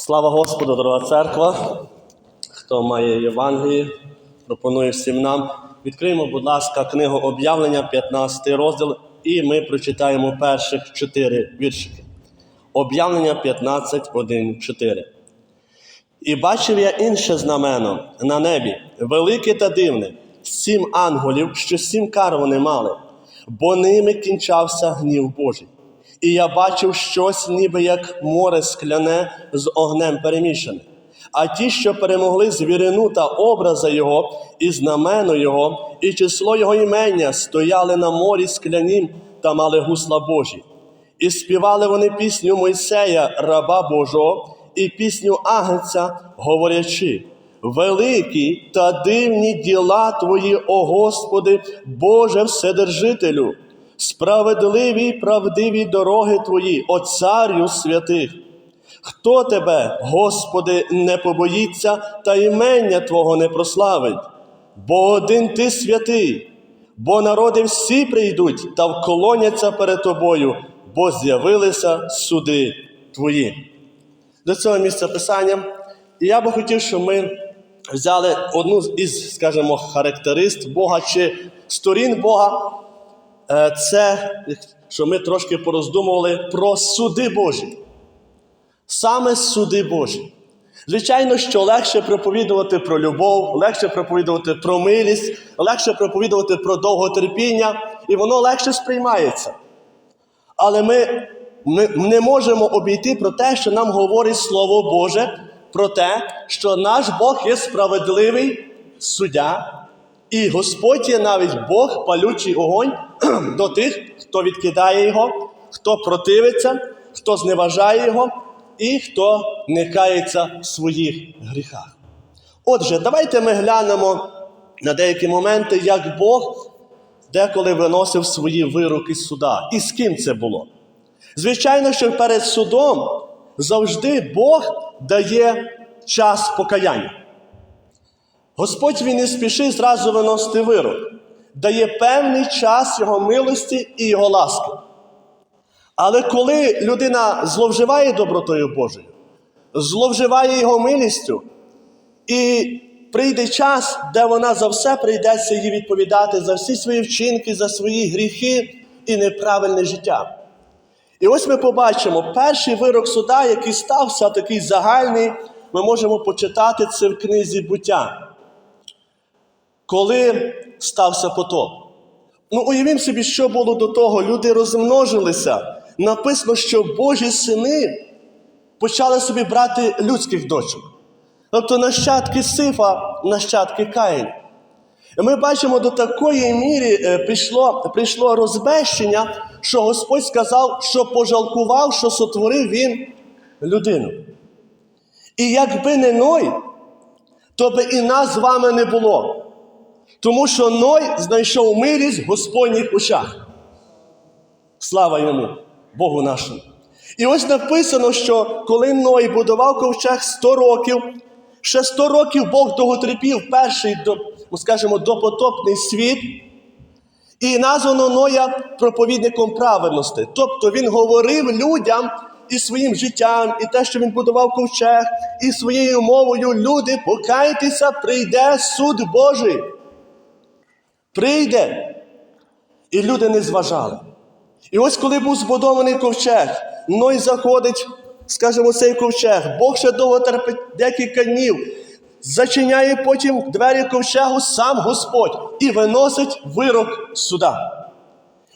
Слава Господу, дорога церква. Хто має Євангеліє, пропоную всім нам. Відкриємо, будь ласка, книгу об'явлення, 15 розділ, і ми прочитаємо перших чотири віршики. Об'явлення 15, 1, 4. І бачив я інше знамено на небі, велике та дивне, сім ангелів, що сім кар вони мали, бо ними кінчався гнів Божий. І я бачив щось, ніби як море скляне з огнем перемішане. А ті, що перемогли звірину та образа його, і знамено його, і число його імення, стояли на морі склянім та мали гусла Божі. І співали вони пісню Мойсея, раба Божого, і пісню Агнця, говорячи: Великі та дивні діла Твої, о Господи, Боже Вседержителю, справедливі й правдиві дороги Твої, о Царю святих. Хто тебе, Господи, не побоїться та імення Твого не прославить? Бо один ти святий, бо народи всі прийдуть та вклоняться перед тобою, бо з'явилися суди твої. До цього місця писання. І я би хотів, щоб ми взяли одну із, скажімо, характеристик Бога чи сторін Бога. Е, Це, що ми трошки пороздумували про суди Божі. Саме суди Божі. Звичайно, що легше проповідувати про любов, легше проповідувати про милість, легше проповідувати про довготерпіння, і воно легше сприймається. Але ми, ми не можемо обійти про те, що нам говорить Слово Боже, про те, що наш Бог є справедливий суддя, і Господь є навіть Бог, палючий огонь до тих, хто відкидає його, хто противиться, хто зневажає його і хто не кається в своїх гріхах. Отже, давайте ми глянемо на деякі моменти, як Бог деколи виносив свої вироки з суда. І з ким це було? Звичайно, що перед судом завжди Бог дає час покаяння. Господь він не спішить зразу виносити вирок, дає певний час Його милості і Його ласки. Але коли людина зловживає добротою Божою, зловживає Його милістю, і прийде час, де вона за все прийдеться їй відповідати за всі свої вчинки, за свої гріхи і неправильне життя. І ось ми побачимо перший вирок суда, який стався такий загальний, ми можемо почитати це в книзі буття. Коли стався потоп. Ну, уявімо собі, що було до того. Люди розмножилися. Написано, що Божі сини почали собі брати людських дочок. Тобто нащадки Сифа, нащадки Каїн. Ми бачимо, до такої міри е, прийшло, прийшло розбещення, що Господь сказав, що пожалкував, що сотворив він людину. І якби не Ной, то би і нас з вами не було. Тому що Ной знайшов милість в Господніх очах. Слава йому, Богу нашому. І ось написано, що коли Ной будував ковчег 100 років, ще 100 років Бог довготерпів перший, ну, скажімо, допотопний світ, і названо Ноя проповідником праведності. Тобто він говорив людям і своїм життям, і те, що він будував ковчег, і своєю мовою люди, покайтеся, прийде суд Божий. Прийде. І люди не зважали. І ось коли був збудований ковчег, Ной заходить, скажімо, цей ковчег, Бог ще довго терпить декілька днів, зачиняє потім двері ковчегу сам Господь і виносить вирок суда.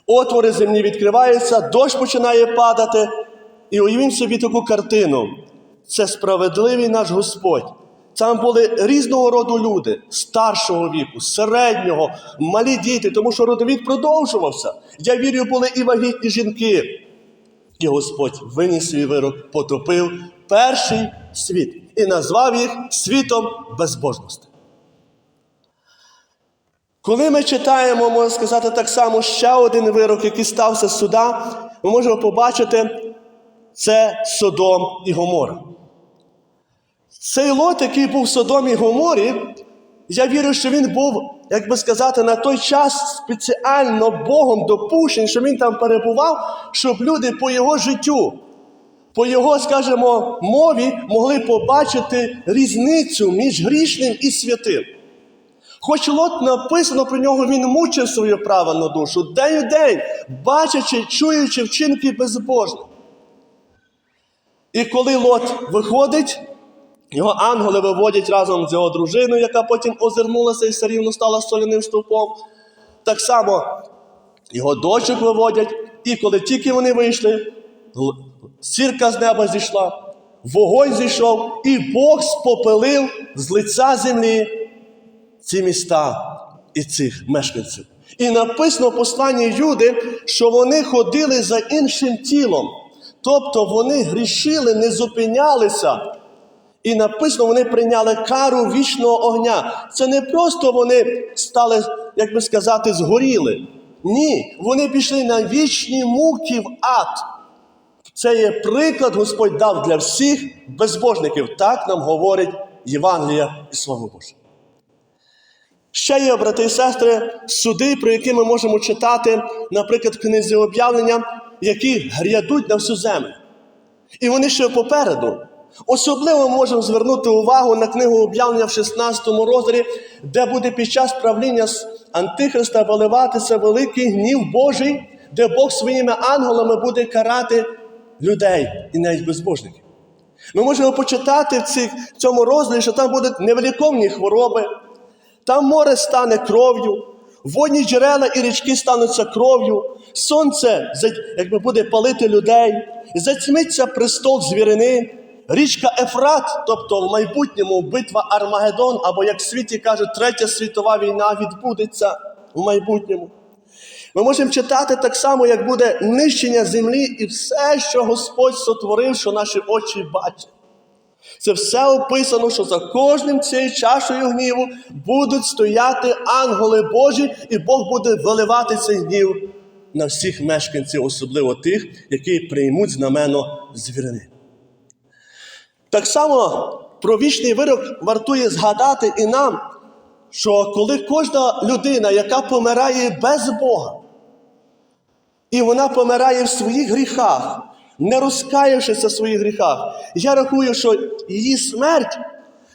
Отвори землі відкриваються, дощ починає падати. І уявімо собі таку картину. Це справедливий наш Господь. Там були різного роду люди, старшого віку, середнього, малі діти, тому що родовід продовжувався. Я вірю, були і вагітні жінки. І Господь виніс свій вирок, потопив перший світ і назвав їх світом безбожності. Коли ми читаємо, можна сказати, так само ще один вирок, який стався з суда, ми можемо побачити це Содом і Гомора. Цей лот, який був в Содомі Гоморі, я вірю, що він був, як би сказати, на той час спеціально Богом допущений, що він там перебував, щоб люди по його життю, по його, скажімо, мові могли побачити різницю між грішним і святим. Хоч Лот написано про нього, він мучив свою праведну душу день у день, бачачи, чуючи вчинки безбожні. І коли Лот виходить, його ангели виводять разом з його дружиною, яка потім озирнулася і все рівно стала соляним стовпом. Так само його дочок виводять, і коли тільки вони вийшли, сірка з неба зійшла, вогонь зійшов, і Бог спопелив з лиця землі ці міста і цих мешканців. І написано в посланні Юди, що вони ходили за іншим тілом. Тобто вони грішили, не зупинялися. І написано, вони прийняли кару вічного огня. Це не просто вони стали, як би сказати, згоріли. Ні, вони пішли на вічні муки в ад. Це є приклад, Господь дав для всіх безбожників. Так нам говорить Євангелія і Слово Боже. Ще є, брати і сестри, суди, про які ми можемо читати, наприклад, книзі об'явлення, які грядуть на всю землю. І вони ще попереду. Особливо можемо звернути увагу на книгу об'явлення в 16 розділі, де буде під час правління Антихриста виливатися великий гнів Божий, де Бог своїми ангелами буде карати людей і навіть безбожників. Ми можемо почитати в цьому розділі, що там будуть невеликовні хвороби, там море стане кров'ю, водні джерела і річки стануться кров'ю, сонце якби буде палити людей, затьмиться престол звірини, річка Ефрат, тобто в майбутньому битва Армагеддон, або як в світі кажуть, Третя світова війна відбудеться в майбутньому. Ми можемо читати так само, як буде нищення землі і все, що Господь сотворив, що наші очі бачать. Це все описано, що за кожним цією чашею гніву будуть стояти ангели Божі, і Бог буде виливати цей гнів на всіх мешканців, особливо тих, які приймуть знамено звірини. Так само про вічний вирок вартує згадати і нам, що коли кожна людина, яка помирає без Бога, і вона помирає в своїх гріхах, не розкаявшися в своїх гріхах. Я рахую, що її смерть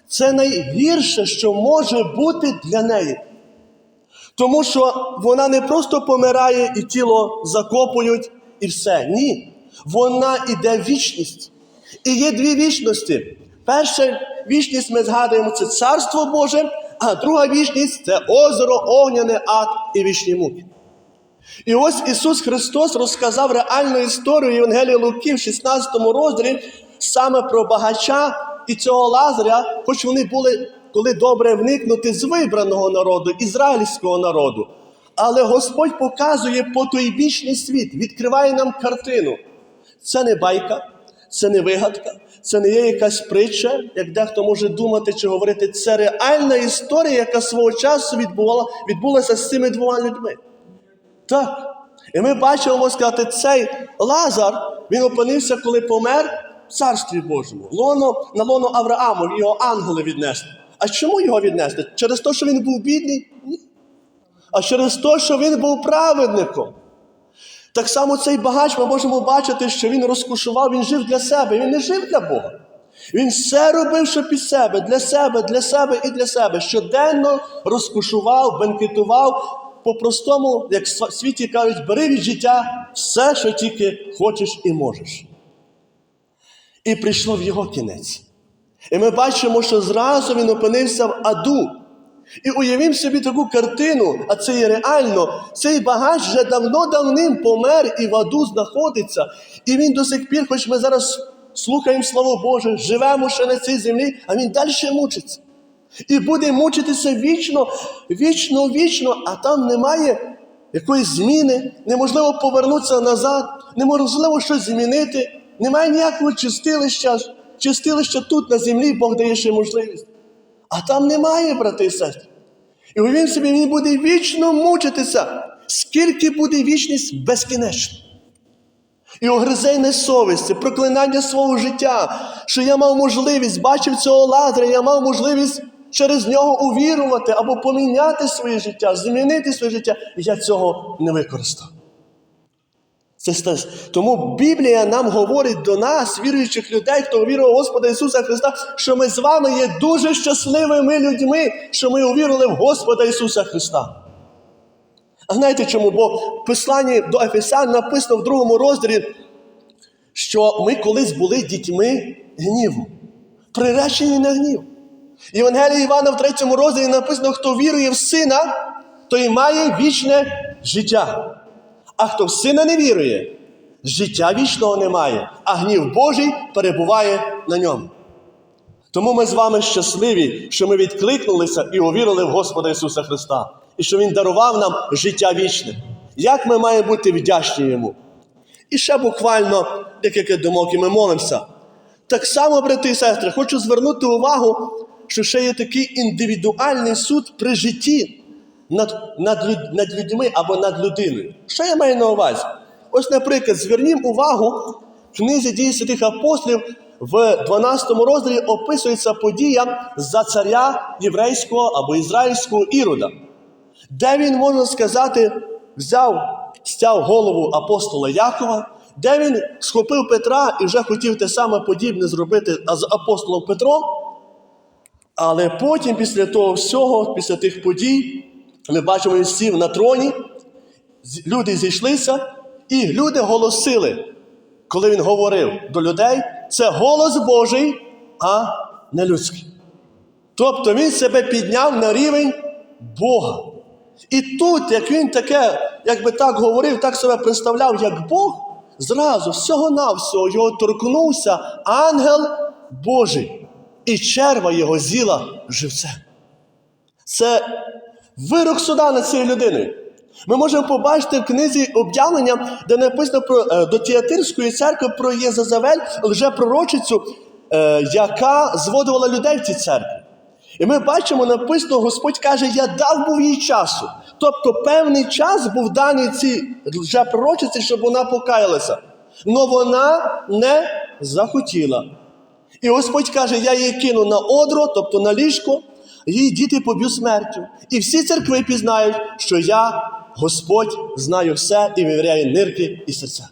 це найгірше, що може бути для неї. Тому що вона не просто помирає і тіло закопують, і все. Ні. Вона іде в вічність. І є дві вічності. Перша вічність ми згадуємо це Царство Боже, а друга вічність це озеро, огняне ад і вічні муки. І ось Ісус Христос розказав реальну історію Євангелії Луки в 16 розділі саме про багача і цього Лазаря, хоч вони були, коли добре вникнути з вибраного народу, ізраїльського народу. Але Господь показує потойбічний світ, відкриває нам картину. Це не байка, це не вигадка, це не є якась притча, як дехто може думати чи говорити. Це реальна історія, яка свого часу відбувала, відбулася з цими двома людьми. Так. І ми бачимо, сказати, цей Лазар, він опинився, коли помер в царстві Божому. Лоно, на лоно Аврааму, його ангели віднесли. А чому його віднесли? Через те, що він був бідний? Ні. А через те, що він був праведником. Так само цей багач ми можемо бачити, що він розкошував, він жив для себе, він не жив для Бога. Він все робив, що під себе, для себе, для себе і для себе. Щоденно розкошував, бенкетував. По-простому, як в світі кажуть, бери від життя все, що тільки хочеш і можеш. І прийшло в його кінець. І ми бачимо, що зразу він опинився в аду. І уявімо собі таку картину, а це є реально. Цей багач вже давно-давним помер і в аду знаходиться. І він до сих пір, хоч ми зараз слухаємо Слово Боже, живемо ще на цій землі, а він далі мучиться. І буде мучитися вічно, вічно, вічно, а там немає якоїсь зміни, неможливо повернутися назад, неможливо щось змінити, немає ніякого чистилища, чистилища тут на землі Бог дає ще можливість. А там немає, брати і сестри. І уявім собі, він буде вічно мучитися, скільки буде вічність безкінечно. І огризейне совісті, проклинання свого життя, що я мав можливість, бачив цього ладря, я мав можливість через нього увірувати або поміняти своє життя, змінити своє життя, я цього не використав. Це Тому Біблія нам говорить до нас, віруючих людей, хто увірував в Господа Ісуса Христа, що ми з вами є дуже щасливими людьми, що ми увірували в Господа Ісуса Христа. А знаєте чому? Бо в посланні до Ефесян написано в другому розділі, що ми колись були дітьми гніву, приречені на гнів. Євангелія Івана в третьому розділі написано, хто вірує в сина, той має вічне життя. А хто в сина не вірує, життя вічного немає, а гнів Божий перебуває на ньому. Тому ми з вами щасливі, що ми відкликнулися і увірили в Господа Ісуса Христа, і що Він дарував нам життя вічне. Як ми маємо бути вдячні Йому? І ще буквально декілька думок, і ми молимося. Так само, брати і сестри, хочу звернути увагу, що ще є такий індивідуальний суд при житті над, над, над людьми або над людиною. Що я маю на увазі? Ось, наприклад, звернімо увагу в книзі дії святих апостолів в 12 розділі описується подія за царя єврейського або ізраїльського Ірода, де він, можна сказати, взяв, стяв голову апостола Якова, де він схопив Петра і вже хотів те саме подібне зробити з апостолом Петром. Але потім, після того всього, після тих подій, ми бачимо, він сів на троні, люди зійшлися, і люди голосили, коли він говорив до людей, це голос Божий, а не людський. Тобто він себе підняв на рівень Бога. І тут, як він таке, якби так говорив, так себе представляв, як Бог, зразу всього-навсього його торкнувся ангел Божий, і черва його з'їла живцем. Це вирок суда над цією людиною. Ми можемо побачити в книзі об'явлення, де написано про е, до Тіатирської церкви про Єзазавель, лжепророчицю, е, яка зводила людей в цій церкві. І ми бачимо, написано, Господь каже, я дав був їй часу. Тобто певний час був даний цій лжепророчиці, щоб вона покаялася. Но вона не захотіла. І Господь каже, я її кину на одро, тобто на ліжко, її діти поб'ю смертю. І всі церкви пізнають, що я, Господь, знаю все і вивіряю нирки і серця.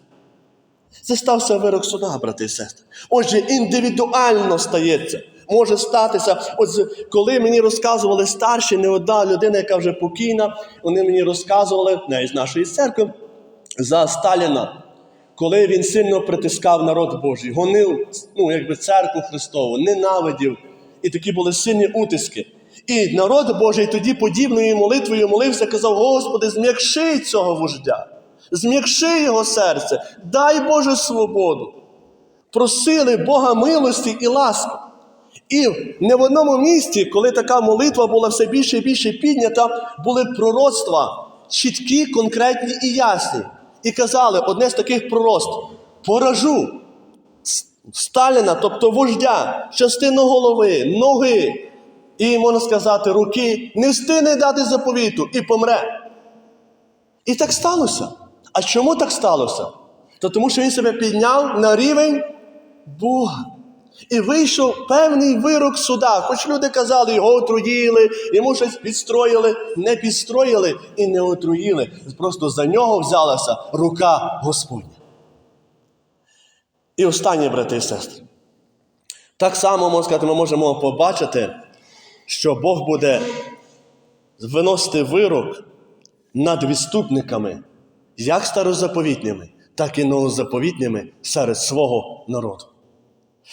Це стався вирок суда, брати і сестри. Отже, індивідуально стається. Може статися, от коли мені розказували старші, не одна людина, яка вже покійна, вони мені розказували, не з нашої церкви, за Сталіна, коли він сильно притискав народ Божий, гонив ну, якби церкву Христову, ненавидів. І такі були сильні утиски. І народ Божий тоді подібною молитвою молився, казав: Господи, зм'якши цього вождя, зм'якши його серце, дай Боже свободу. Просили Бога милості і ласки. І не в одному місці, коли така молитва була все більше і більше піднята, були пророцтва чіткі, конкретні і ясні. І казали одне з таких пророцтв: поражу Сталіна, тобто вождя, частину голови, ноги, і, можна сказати, руки, не встигне дати заповіту і помре. І так сталося. А чому так сталося? То тому, що він себе підняв на рівень Бога. І вийшов певний вирок суда. Хоч люди казали, його отруїли, йому щось підстроїли, не підстроїли і не отруїли. Просто за нього взялася рука Господня. І останнє, брати і сестри. Так само, можна сказати, ми можемо побачити, що Бог буде виносити вирок над відступниками, як старозаповітними, так і новозаповітними серед свого народу.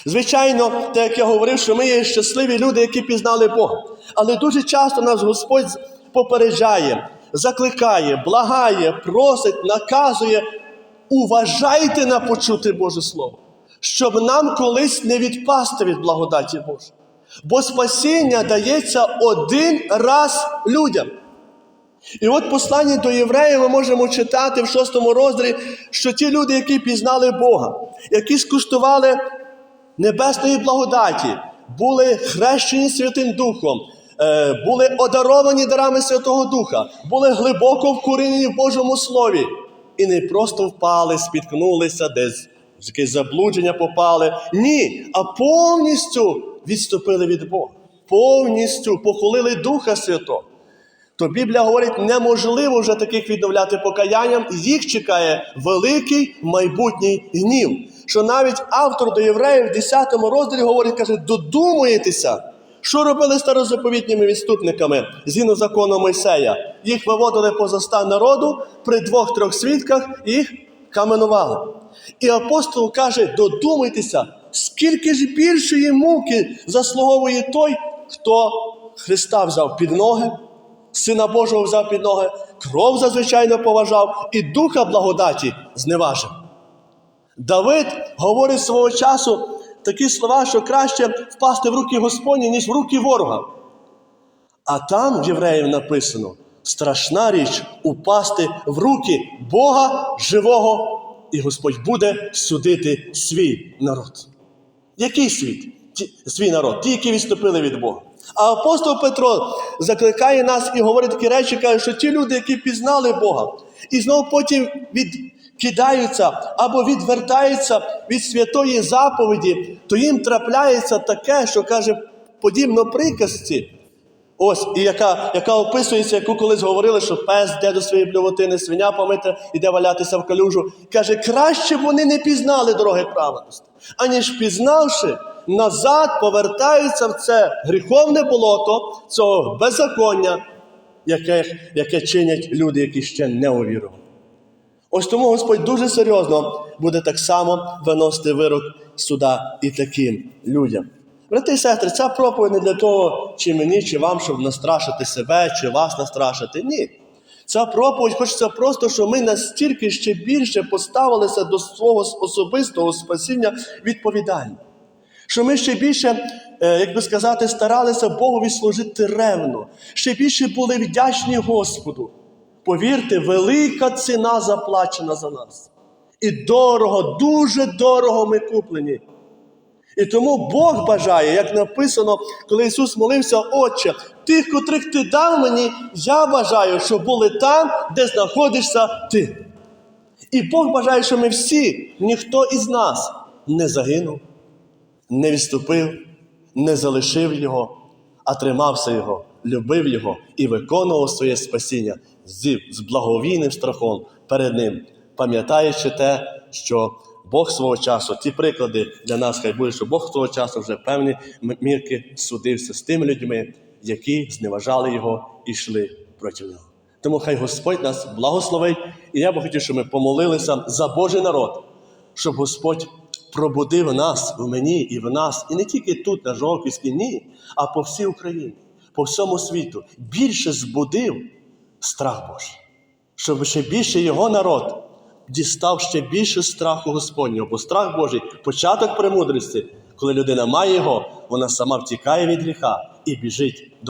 Звичайно, так як я говорив, що ми є щасливі люди, які пізнали Бога. Але дуже часто нас Господь попереджає, закликає, благає, просить, наказує. Уважайте на почути Боже Слово, щоб нам колись не відпасти від благодаті Божої. Бо спасіння дається один раз людям. І от послання до євреїв ми можемо читати в шостому розділі, що ті люди, які пізнали Бога, які скуштували небесної благодаті, були хрещені Святим Духом, е, були одаровані дарами Святого Духа, були глибоко вкорінені в Божому Слові. І не просто впали, спіткнулися, десь в якесь заблудження попали. Ні, а повністю відступили від Бога, повністю похвалили Духа Святого. то Біблія говорить, неможливо вже таких відновляти покаянням, їх чекає великий майбутній гнів. Що навіть автор до євреїв в 10 розділі говорить, каже, додумуєтеся, що робили старозаповітніми відступниками згідно закону Мойсея. Їх виводили поза стан народу при двох-трьох свідках їх каменували. І апостол каже: додумайтеся, скільки ж більшої муки заслуговує той, хто Христа взяв під ноги, Сина Божого взяв під ноги, кров зазвичайно поважав і духа благодаті зневажив. Давид говорить свого часу такі слова, що краще впасти в руки Господні, ніж в руки ворога. А там в євреїв написано: страшна річ упасти в руки Бога живого, і Господь буде судити свій народ. Який світ? Свій народ, ті, які відступили від Бога. А апостол Петро закликає нас і говорить такі речі, каже, що ті люди, які пізнали Бога, і знову потім відкидаються або відвертаються від святої заповіді, то їм трапляється таке, що каже, подібно приказці. Ось, і яка, яка описується, яку колись говорили, що пес йде до своєї блювотини, свиня помита, іде валятися в калюжу. Каже, краще б вони не пізнали дороги праведності, аніж пізнавши, назад повертаються в це гріховне болото цього беззаконня, яке, яке чинять люди, які ще не увірували. Ось тому Господь дуже серйозно буде так само виносити вирок суда і таким людям. Брати і сестри, ця проповідь не для того, чи мені, чи вам, щоб настрашити себе, чи вас настрашити. Ні. Ця проповідь хочеться просто, щоб ми настільки ще більше поставилися до свого особистого спасіння відповідально. Що ми ще більше, е, як би сказати, старалися Богові служити ревно, ще більше були вдячні Господу. Повірте, велика ціна заплачена за нас. І дорого, дуже дорого ми куплені. І тому Бог бажає, як написано, коли Ісус молився, Отче, тих, котрих ти дав мені, я бажаю, щоб були там, де знаходишся ти. І Бог бажає, щоб ми всі, ніхто із нас не загинув, не відступив, не залишив Його, а тримався Його, любив Його і виконував своє спасіння з благовійним страхом перед Ним, пам'ятаючи те, що Бог свого часу, ті приклади для нас хай буде, що Бог свого часу вже певні мірки судився з тими людьми, які зневажали його і йшли проти нього. Тому хай Господь нас благословить, і я би хотів, щоб ми помолилися за Божий народ, щоб Господь пробудив нас в мені і в нас, і не тільки тут, на Жовківській, ні, а по всій Україні, по всьому світу, більше збудив страх Божий, щоб ще більше його народ дістав ще більше страху Господнього, бо страх Божий початок премудрості, коли людина має його, вона сама втікає від гріха і біжить до.